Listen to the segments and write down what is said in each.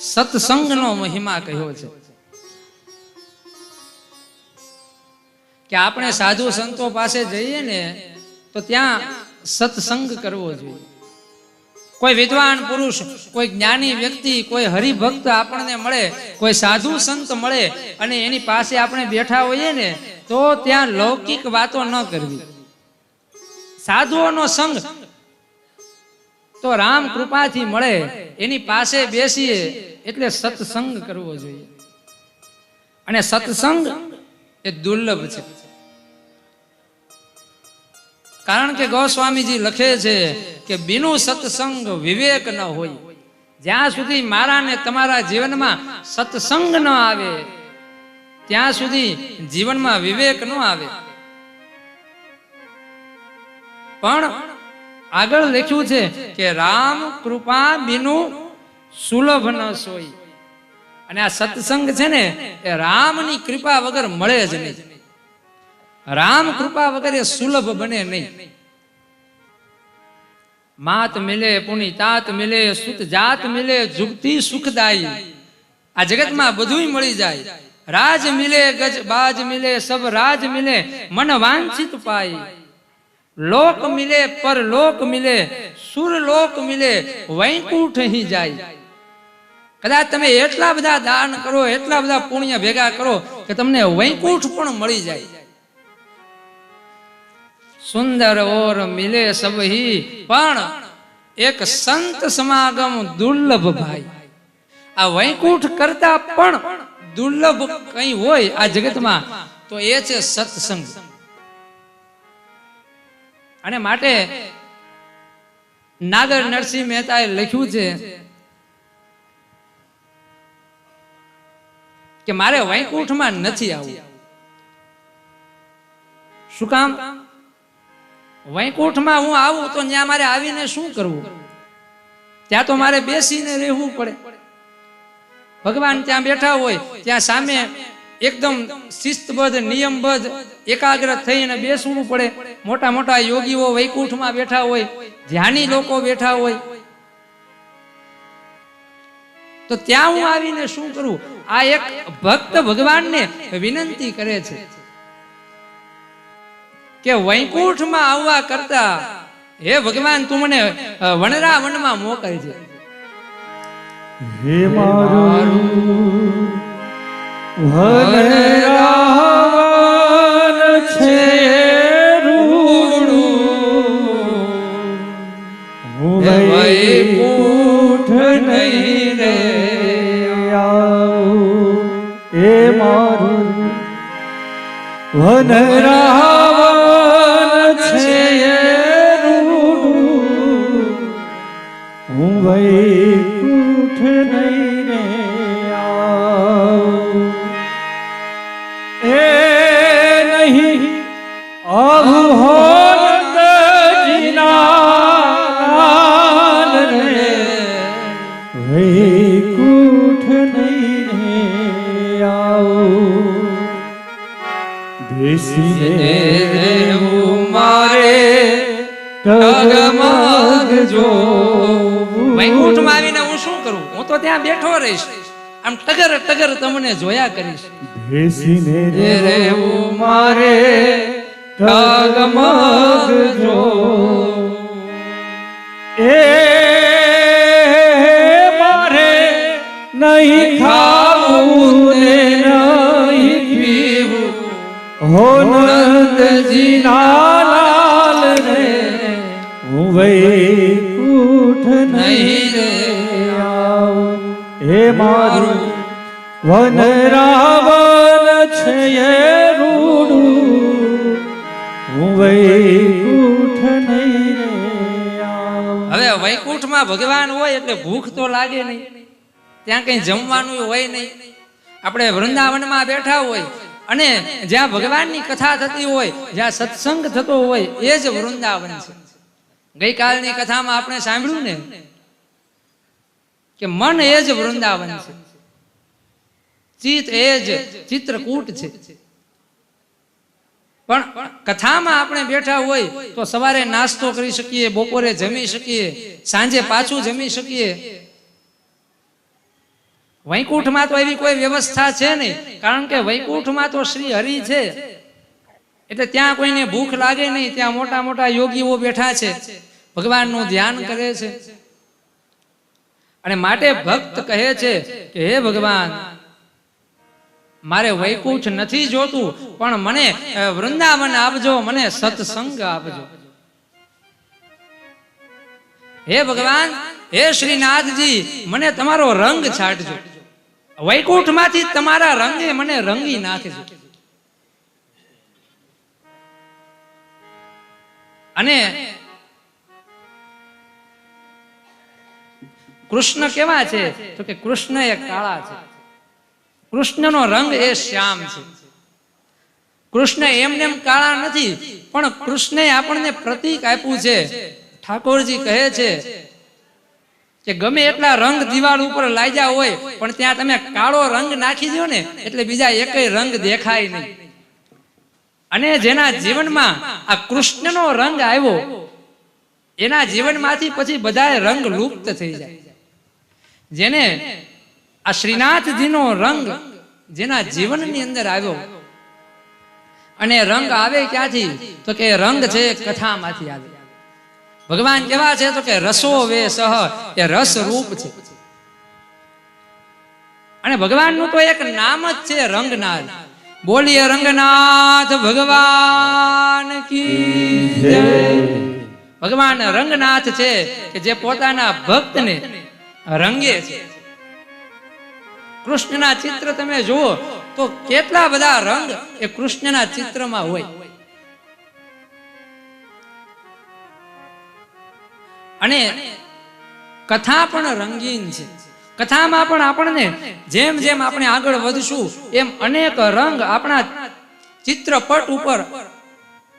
સત્સંગનો મહિમા કહ્યો છે. કે આપણે સાધુ સંતો પાસે જઈએ ને, તો ત્યાં સત્સંગ કરવો જોઈએ. કોઈ વિદ્વાન પુરુષ, કોઈ જ્ઞાની વ્યક્તિ, કોઈ હરિભક્ત આપણને મળે, કોઈ સાધુ સંત મળે અને એની પાસે આપણે બેઠા હોઈએ ને, તો ત્યાં લૌકિક વાતો ન કરવી. સાધુઓનો સંગ તો રામ કૃપાથી મળે એની પાસે બેસીએ એટલે સત્સંગ કરવો જોઈએ. અને સત્સંગ એ દુર્લભ છે. કારણ કે ગોસ્વામીજી લખે છે કે બિનુ સત્સંગ વિવેક ન હોય. જ્યાં સુધી મારા ને તમારા જીવનમાં સત્સંગ ન આવે, ત્યાં સુધી જીવનમાં વિવેક ન આવે. પણ આગળ લખ્યું છે કે રામ કૃપા બીનું સુલભ ન સોય. અને આ સત્સંગ છે ને, એ રામની કૃપા વગર મળે જ નહીં. રામ કૃપા વગર એ સુલભ બને નહીં. માત મિલે પુણી તાત મિલે સુત, જાત મિલે જુગતી સુખદાયી. આ જગતમાં બધુંય મળી જાય. રાજ મિલે ગજ, બાજ મિલે, સબ રાજ મિલે, મન વાંછિત પાઈ લોક મિલે પર લોક મિલે સુર લોક મિલે, વૈકુંઠ અહીં જાય. કદાચ તમે એટલા બધા દાન કરો, એટલા બધા પુણ્ય ભેગા કરો કે તમને વૈકુંઠ પણ મળી જાય. સુંદર ઓર મિલે સબહી, પણ એક સંત સમાગમ દુર્લભ ભાઈ. આ વૈકુંઠ કરતા પણ દુર્લભ કઈ હોય આ જગતમાં, તો એ છે સત્સંગ. અને માટે નાગર નરસિંહ મહેતાએ લખ્યું છે કે મારે વૈકુંઠમાં નથી આવવું. શું કામ? વૈકુંઠમાં હું આવું તો ત્યાં મારે આવીને શું કરવું? ત્યાં તો મારે બેસીને રહેવું પડે. ભગવાન ત્યાં બેઠા હોય, ત્યાં સામે એકદમ શિસ્તબદ્ધ, નિયમબદ્ધ, એકાગ્ર થઈને બેસવું પડે. મોટા મોટા યોગીઓ વૈકુંઠમાં બેઠા હોય, ધ્યાની લોકો બેઠા હોય. તો ત્યાં હું આવીને શું કરું? આ એક ભક્ત ભગવાનને વિનંતી કરે છે કે વૈકુંઠમાં આવવા કરતા, હે ભગવાન, તું મને વનરા વનમાં મોકલજે. હે મારું વનરાવન છે રૂડું. વૈકુંઠ નહીં રે આવું. એ મારું વનરાવન બેસીને મારે ડગમગ જોવું વૈકુંઠમાં આવીને હું શું કરું? હું તો ત્યાં બેઠો રહીશ. આમ ટગર ટગર તમને જોયા કરીશ. બેસીને રહેવું મારે ડગમગ જો એ મારે નહીં ખાવું હો નંદજી લાલ રે હું વૈકુંઠ નહીં રે આવું હે મારું વન રાવણ છે એ રૂડું હું વૈકુંઠ નહીં રે હવે વૈકુંઠમાં ભગવાન હોય એટલે ભૂખ તો લાગે નહીં. ત્યાં કઈ જમવાનું હોય નહીં. આપણે વૃંદાવનમાં બેઠા હોય અને જ્યાં ભગવાનની કથા થતી હોય, જ્યાં સત્સંગ થતો હોય, એ જ વૃંદાવન છે. ગઈકાલની કથામાં આપણે સાંભળ્યું ને કે મન એ જ વૃંદાવન છે. ચિત્ત એ જ ચિત્રકૂટ છે. પણ કથામાં આપણે બેઠા હોય તો સવારે નાસ્તો કરી શકીએ, બપોરે જમી શકીએ, સાંજે પાછું જમી શકીએ વૈકુંઠમાં તો એવી કોઈ વ્યવસ્થા છે નહીં. કારણ કે વૈકુંઠમાં તો શ્રી હરિ છે. એટલે ત્યાં કોઈને ભૂખ લાગે નહીં, ત્યાં મોટા મોટા યોગીઓ બેઠા છે. ભગવાનનું ધ્યાન કરે છે. અને માટે ભક્ત કહે છે કે, હે ભગવાન, મારે વૈકુંઠ નથી જોતું, પણ મને વૃંદાવન આપજો, મને સત્સંગ આપજો. હે ભગવાન, હે શ્રીનાથજી, મને તમારો રંગ છાંટજો. વૈકુંઠમાંથી તમારા રંગે મને રંગી નાખજો. અને કૃષ્ણ કેવા છે? તો કે કૃષ્ણ એ કાળા છે. કૃષ્ણનો રંગ એ શ્યામ છે. કૃષ્ણ એમને એમ કાળા નથી, પણ કૃષ્ણે આપણને પ્રતીક આપ્યું છે. ઠાકોરજી કહે છે કે ગમે એટલા રંગ દિવાળ ઉપર લાગ્યા હોય, પણ ત્યાં તમે કાળો રંગ નાખી દો ને, એટલે બીજા એકય રંગ દેખાય નહીં. અને જેના જીવનમાં આ કૃષ્ણનો રંગ આવ્યો, એના જીવનમાંથી પછી બધા રંગ લુપ્ત થઈ જાય. જેને આ શ્રીનાથજીનો રંગ જેના જીવનની અંદર આવ્યો, અને રંગ આવે ક્યાંથી? તો કે રંગ છે કથામાંથી આવે. ભગવાન કેવા છે તો કે રસો વે સહ, એ રસ રૂપ છે. અને ભગવાનનું તો એક નામ જ છે રંગનાથ બોલીએ, રંગનાથ ભગવાન કી ભગવાન રંગનાથ છે કે જે પોતાના ભક્તને રંગે છે. કૃષ્ણના ચિત્ર તમે જુઓ તો કેટલા બધા રંગ એ કૃષ્ણના ચિત્રમાં હોય. અને કથા પણ રંગીન છે. કથામાં પણ આપણને જેમ જેમ આપણે આગળ વધશું, એમ અનેક રંગ આપણા ચિત્રપટ ઉપર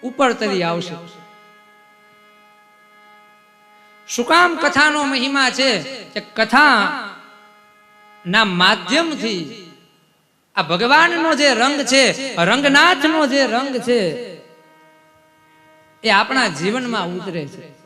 ઉપર તરી આવશે. શું કથાનો મહિમા છે? કે કથા ના માધ્યમથી આ ભગવાનનો જે રંગ છે, રંગનાથનો જે રંગ છે, એ આપણા જીવનમાં ઉતરે છે.